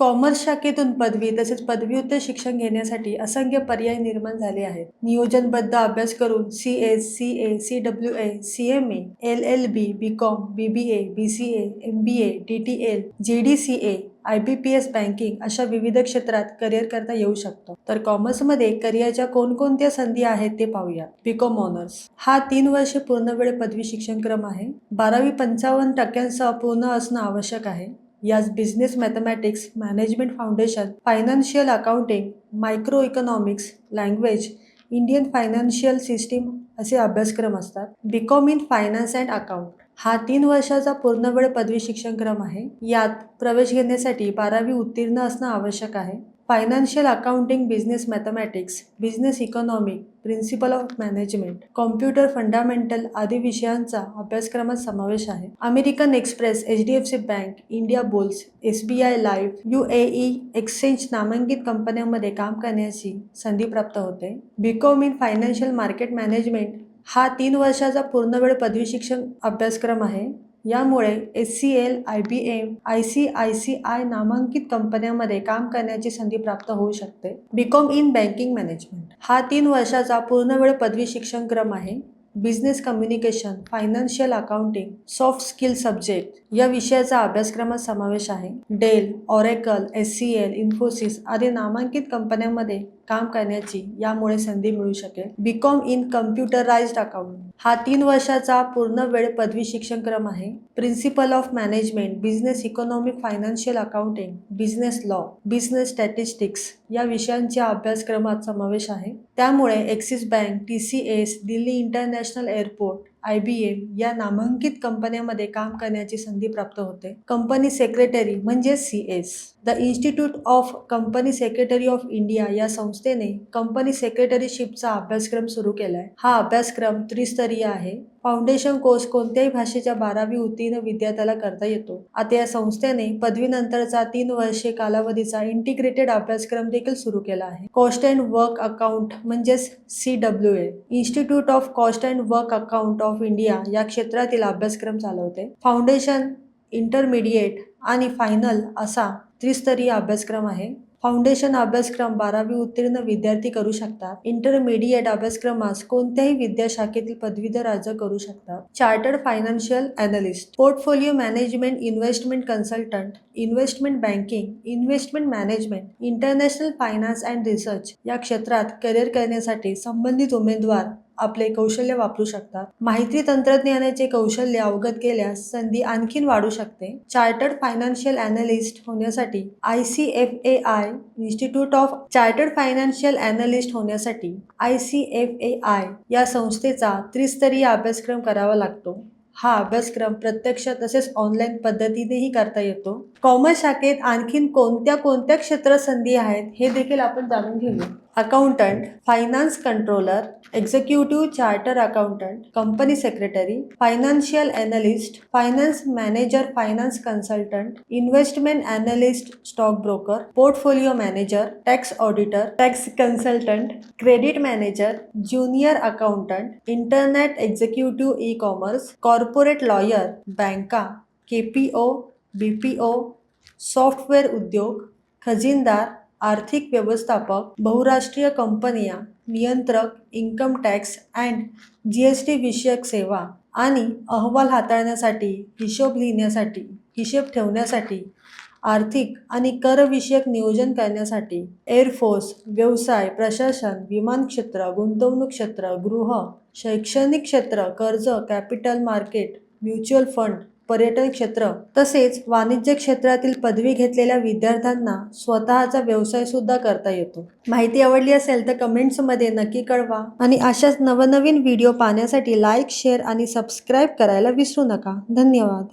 Commerce शाखेतून पदवी तसेच पदव्युत्तर शिक्षण घेण्यासाठी असंख्य पर्याय निर्माण झाले आहेत. नियोजनबद्ध अभ्यास करून C S C A C W A C M A L L B B com B B A B C A M B A D T L G D C A I B P S banking अशा विविध क्षेत्रात career करता येऊ शकतं. तर कॉमर्समध्ये करिअरच्या कोणकोणत्या संधी आहेत ते पाहूया. बीकॉम ऑनर्स हा तीन वर्षे पूर्णवेळ पदवी शिक्षण क्रम आहे. बारावी पंचावन्न टक्क्यांसह पूर्ण असणं आवश्यक आहे. यास business mathematics management foundation financial accounting micro economics language Indian financial system असे अभ्यासक्रम असतात. BCom in finance and account हा तीन वर्षाचा पूर्णवेळ पदवी शिक्षणक्रम आहे. यात प्रवेश घेण्यासाठी बारावी उत्तीर्ण असणं आवश्यक आहे. Financial accounting business mathematics business economic principle of management computer fundamental आदी विषयांचा अभ्यासक्रमात समावेश आहे. American Express H D F C bank Indiabulls S B I life U A E exchange नामांकित कंपन्यांमध्ये काम करण्याची संधी प्राप्त होते. BCom in financial market management हा तीन वर्षाचा पूर्णवेळ पदवी शिक्षण अभ्यासक्रम आहे. यामुळे S C L I B M I C I C I नामांकित कंपन्यांमध्ये काम करण्याची संधी प्राप्त होऊ शकते. BCom in banking management. हा तीन वर्षाचा पूर्णवेळ पदवी शिक्षण क्रम आहे. Business communication financial accounting soft skill subject या विषयाचा अभ्यासक्रमात समावेश आहे. Dell Oracle S C L Infosys आदी नामांकित कंपन्यांमध्ये काम करण्याची यामुळे संधी मिळू शकेल. बीकॉम इन कम्प्युटराइज्ड अकाउंट हा तीन वर्षाचा पूर्ण वेळ पदवी शिक्षणक्रम आहे. Principle of management business economic financial accounting business law business statistics या विषयांच्या अभ्यासक्रमात समावेश आहे. त्यामुळे Axis bank T C S Delhi international airport I B M या नामांकित कंपन्यांमध्ये काम करण्याची संधी प्राप्त होते. कंपनी सेक्रेटरी म्हणजे C S. The institute of company secretary of India या संस्थेने कंपनी सेक्रेटरीशिपचा अभ्यासक्रम सुरू केलाय. हा अभ्यासक्रम त्रिस्तरीय आहे. फाउंडेशन कोर्स कोणत्याही भाषेच्या बारावी उत्तीर्ण विद्यार्थ्याला करता येतो. आता या संस्थेने पदवीनंतरचा तीन वर्षे कालावधीचा इंटिग्रेटेड अभ्यासक्रम देखील सुरू केला आहे. कॉस्ट अँड वर्क अकाउंट म्हणजेच C W A. Institute of cost and work account of India या क्षेत्रातील अभ्यासक्रम चालवते. फाउंडेशन इंटरमिडिएट आणि फायनल असा त्रिस्तरीय अभ्यासक्रम आहे. फाउंडेशन अभ्यासक्रम बारावी उत्तीर्ण विद्यार्थी करू शकतात. इंटरमिडिएट अभ्यासक्रमास कोणत्याही विद्याशाखेतील पदवीधर अर्ज करू शकतात. Chartered financial analyst portfolio management investment consultant investment banking investment management international finance and research या क्षेत्रात करिअर करण्यासाठी संबंधित उमेदवार आपले कौशल्य वापरू शकतात. माहिती तंत्रज्ञानाचे कौशल्य अवगत केल्यास संधी आणखीन वाढू शकते. चार्टर्ड फायनान्शियल अनालिस्ट होण्यासाठी I C F A I institute of chartered financial analyst होण्यासाठी I C F A I या संस्थेचा त्रिस्तरीय अभ्यासक्रम करावा लागतो. हा अभ्यासक्रम प्रत्यक्ष तसेच ऑनलाईन पद्धतीनेही करता येतो. कॉमर्स शाखेत आणखीन कोणत्या कोणत्या क्षेत्र संधी आहेत हे देखील आपण जाणून घेऊया. Accountant finance controller executive charter accountant company secretary financial analyst finance manager finance consultant investment analyst stock broker portfolio manager tax auditor tax consultant credit manager junior accountant internet executive e commerce corporate lawyer Banca K P O B P O software उद्योग खजिनदार आर्थिक व्यवस्थापक बहुराष्ट्रीय कंपन्या नियंत्रक income tax and G S T विषयक सेवा आणि अहवाल हाताळण्यासाठी हिशोब लिहिण्यासाठी हिशेब ठेवण्यासाठी आर्थिक आणि करविषयक नियोजन करण्यासाठी एअरफोर्स व्यवसाय प्रशासन विमान क्षेत्र गुंतवणूक क्षेत्र गृह शैक्षणिक क्षेत्र कर्ज कॅपिटल मार्केट म्युच्युअल फंड पर्यटन क्षेत्र तसेच वाणिज्य क्षेत्रातील पदवी घेतलेल्या विद्यार्थ्यांना स्वतःचा व्यवसाय सुद्धा करता येतो. माहिती आवडली असेल तर कमेंट्समध्ये नक्की कळवा आणि अशाच नवनवीन व्हिडिओ पाहण्यासाठी लाईक शेअर आणि सबस्क्राईब करायला विसरू नका. धन्यवाद.